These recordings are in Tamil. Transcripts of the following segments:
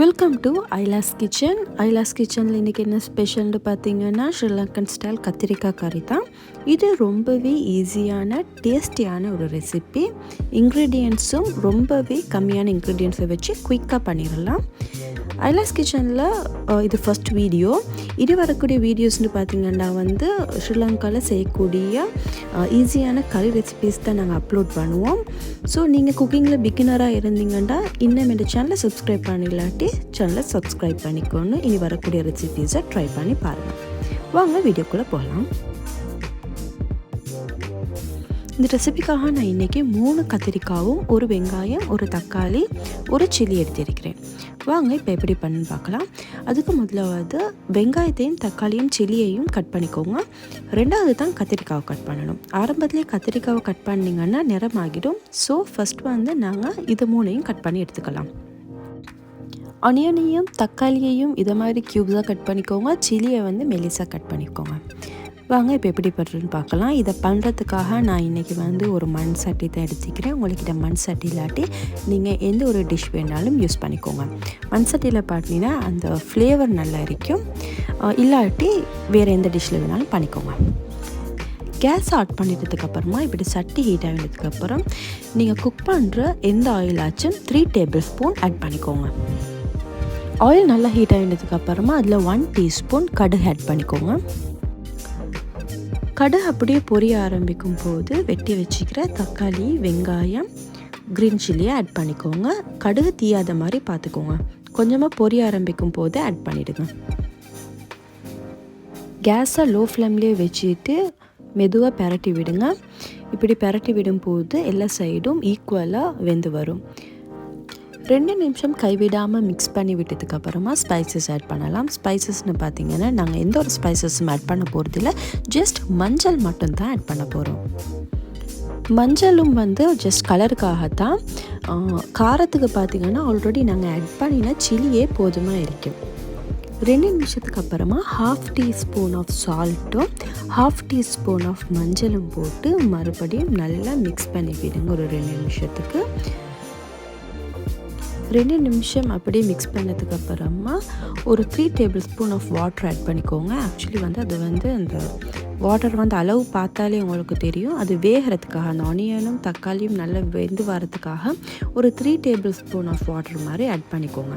Welcome to Ila's kitchen Ila's கிச்சனில் இன்றைக்கி என்ன ஸ்பெஷல்னு பார்த்தீங்கன்னா ஸ்ரீலங்கன் ஸ்டைல் கத்திரிக்காய் கறி தான். இது ரொம்பவே ஈஸியான டேஸ்டியான ஒரு ரெசிபி இன்க்ரீடியன்ட்ஸும் ரொம்பவே கம்மியான இன்க்ரீடியன்ஸை வச்சு குயிக்காக பண்ணிடலாம். ஐலாஸ் கிச்சனில் இது ஃபஸ்ட் வீடியோ இது வரக்கூடிய வீடியோஸ்னு பார்த்திங்கன்னா வந்து ஸ்ரீலங்காவில் செய்யக்கூடிய ஈஸியான கறி ரெசிபீஸ் தான் நாங்கள் அப்லோட் பண்ணுவோம். ஸோ நீங்கள் குக்கிங்கில் பிகினராக இருந்தீங்கன்னா இன்னும் இந்த சேனலை சப்ஸ்கிரைப் பண்ணிடலாட்டி சேனலை சப்ஸ்கிரைப் பண்ணிக்கோன்னு இனி வரக்கூடிய ரெசிபீஸை ட்ரை பண்ணி பாருங்கள் வாங்க வீடியோக்குள்ளே போகலாம் இந்த ரெசிபிக்காக நான் இன்றைக்கி மூணு கத்திரிக்காவும் ஒரு வெங்காயம் ஒரு தக்காளி ஒரு சில்லி எடுத்திருக்கிறேன். வாங்க இப்போ எப்படி பண்ணுன்னு பார்க்கலாம். அதுக்கு முதலாவது வெங்காயத்தையும் தக்காளியும் சில்லியையும் கட் பண்ணிக்கோங்க. ரெண்டாவது தான் கத்திரிக்காவை கட் பண்ணணும். ஆரம்பத்துலேயே கத்திரிக்காவை கட் பண்ணிங்கன்னா நிறமாகிடும் ஸோ ஃபஸ்ட் வந்து நாங்கள் இது மூணையும் கட் பண்ணி எடுத்துக்கலாம். ஆனியனையும் தக்காளியையும் இதை மாதிரி க்யூப்ஸாக கட் பண்ணிக்கோங்க. சில்லியை வந்து மெலிசாக கட் பண்ணிக்கோங்க. வாங்க இப்போ எப்படி பண்ணுறதுன்னு பார்க்கலாம். இதை பண்ணுறதுக்காக நான் இன்றைக்கி வந்து ஒரு மண் சட்டி தான் எடுத்துக்கிறேன் உங்கள்கிட்ட மண் சட்டி இல்லாட்டி நீங்கள் எந்த ஒரு டிஷ் வேணாலும் யூஸ் பண்ணிக்கோங்க. மண் சட்டியில் பார்த்தீங்கன்னா அந்த ஃப்ளேவர் நல்லா இருக்கும். இல்லாட்டி வேறு எந்த டிஷ்ஷில் வேணாலும் பண்ணிக்கோங்க. கேஸ் ஆட் பண்ணிட்டதுக்கப்புறமா இப்படி சட்டி ஹீட் ஆகினதுக்கப்புறம் நீங்கள் குக் பண்ணுற எந்த ஆயிலாச்சும் த்ரீ டேபிள் ஸ்பூன் ஆட் பண்ணிக்கோங்க. ஆயில் நல்லா ஹீட் ஆகினதுக்கப்புறமா அதில் ஒன் டீஸ்பூன் கடுகு ஆட் பண்ணிக்கோங்க. கடுகு அப்படியே பொரிய ஆரம்பிக்கும் போது வெட்டி வச்சுக்கிற தக்காளி வெங்காயம் க்ரீன் சில்லியை ஆட் பண்ணிக்கோங்க. கடுகு தீயாத மாதிரி பார்த்துக்கோங்க. கொஞ்சமாக பொரிய ஆரம்பிக்கும் போது ஆட் பண்ணிவிடுங்க கேஸை லோ ஃப்ளேம்லேயே வச்சுட்டு மெதுவாக பெரட்டி விடுங்க. இப்படி பெரட்டி விடும்போது எல்லா சைடும் ஈக்குவலாக வெந்து வரும். ரெண்டு நிமிஷம் கைவிடாமல் மிக்ஸ் பண்ணி விட்டதுக்கப்புறமா ஸ்பைசஸ் ஆட் பண்ணலாம். ஸ்பைசஸ்னு பார்த்தீங்கன்னா நாங்கள் எந்த ஒரு ஸ்பைசஸும் ஆட் பண்ண போகிறதில்ல ஜஸ்ட் மஞ்சள் மட்டும்தான் ஆட் பண்ண போகிறோம் மஞ்சளும் வந்து ஜஸ்ட் கலருக்காகத்தான் காரத்துக்கு பார்த்திங்கன்னா ஆல்ரெடி நாங்கள் ஆட் பண்ணின சில்லியே போதுமாக இருக்கும் ரெண்டு நிமிஷத்துக்கு அப்புறமா ஹாஃப் டீஸ்பூன் ஆஃப் சால்ட்டும் ஹாஃப் டீஸ்பூன் ஆஃப் மஞ்சளும் போட்டு மறுபடியும் நல்லா மிக்ஸ் பண்ணி விடுங்க ஒரு ரெண்டு நிமிஷத்துக்கு. ரெண்டு நிமிஷம் அப்படியே மிக்ஸ் பண்ணதுக்கப்புறமா ஒரு three tablespoon of water add பண்ணிக்கோங்க. ஆக்சுவலி வந்து அது வந்து அந்த வாட்டர் வந்து அளவு பார்த்தாலே உங்களுக்கு தெரியும். அது வேகிறதுக்காக அந்த ஆனியனும் தக்காளியும் நல்லா வெந்து வரதுக்காக ஒரு three tablespoon of water மாதிரி ஆட் பண்ணிக்கோங்க.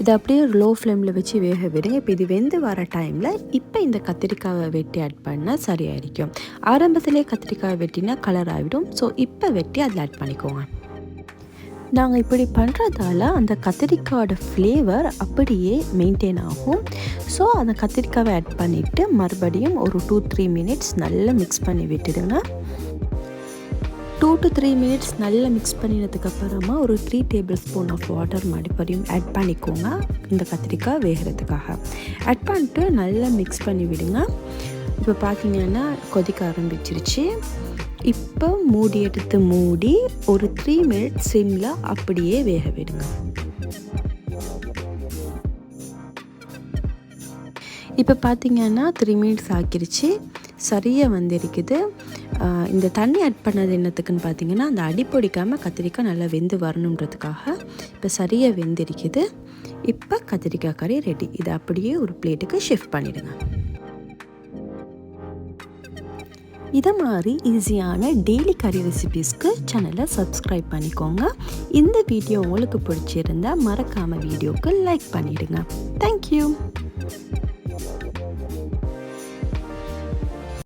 இதை அப்படியே லோ ஃப்ளேமில் வச்சு வேக விடுங்க. இப்போ இது வெந்து வர டைமில் இப்போ இந்த கத்திரிக்காவை வெட்டி ஆட் பண்ணால் சரியாயிருக்கும் ஆரம்பத்திலே கத்திரிக்காய் வெட்டினா கலர் ஆகிடும் ஸோ இப்போ வெட்டி அதில் ஆட் பண்ணிக்கோங்க. நாங்கள் இப்படி பண்ணுறதால அந்த கத்திரிக்காயோட ஃப்ளேவர் அப்படியே மெயின்டைன் ஆகும். ஸோ அந்த கத்திரிக்காவை ஆட் பண்ணிவிட்டு மறுபடியும் ஒரு டூ த்ரீ மினிட்ஸ் நல்லா மிக்ஸ் பண்ணி விட்டுடுங்க. டூ டு த்ரீ மினிட்ஸ் நல்லா மிக்ஸ் பண்ணினதுக்கப்புறமா ஒரு three tablespoon of water மறுபடியும் ஆட் பண்ணிக்கோங்க இந்த கத்திரிக்காய் வேகிறதுக்காக. ஆட் பண்ணிட்டு நல்லா மிக்ஸ் பண்ணி விடுங்க. இப்போ பார்த்தீங்கன்னா கொதிக்க ஆரம்பிச்சிருச்சு. இப்போ மூடி எடுத்து மூடி ஒரு த்ரீ மினிட்ஸ் சிம்மில் அப்படியே வேக விடுங்க. இப்போ பார்த்தீங்கன்னா த்ரீ மினிட்ஸ் ஆக்கிருச்சு. சரியாக வந்திருக்குது. இந்த தண்ணி ஆட் பண்ணது என்னத்துக்குன்னு பார்த்தீங்கன்னா அந்த அடி பிடிக்காமல் கத்திரிக்காய் நல்லா வெந்து வரணுன்றதுக்காக இப்போ சரியாக வெந்திருக்குது. இப்போ கத்திரிக்காய் கறி ரெடி இதை அப்படியே ஒரு பிளேட்டுக்கு ஷிஃப்ட் பண்ணிவிடுங்க இதை மாதிரி ஈஸியான டெய்லி கறி ரெசிபீஸ்க்கு சேனலை சப்ஸ்கிரைப் பண்ணிக்கோங்க. இந்த வீடியோ உங்களுக்கு பிடிச்சிருந்தா மறக்காமல் வீடியோக்கு லைக் பண்ணிவிடுங்க தேங்க்யூ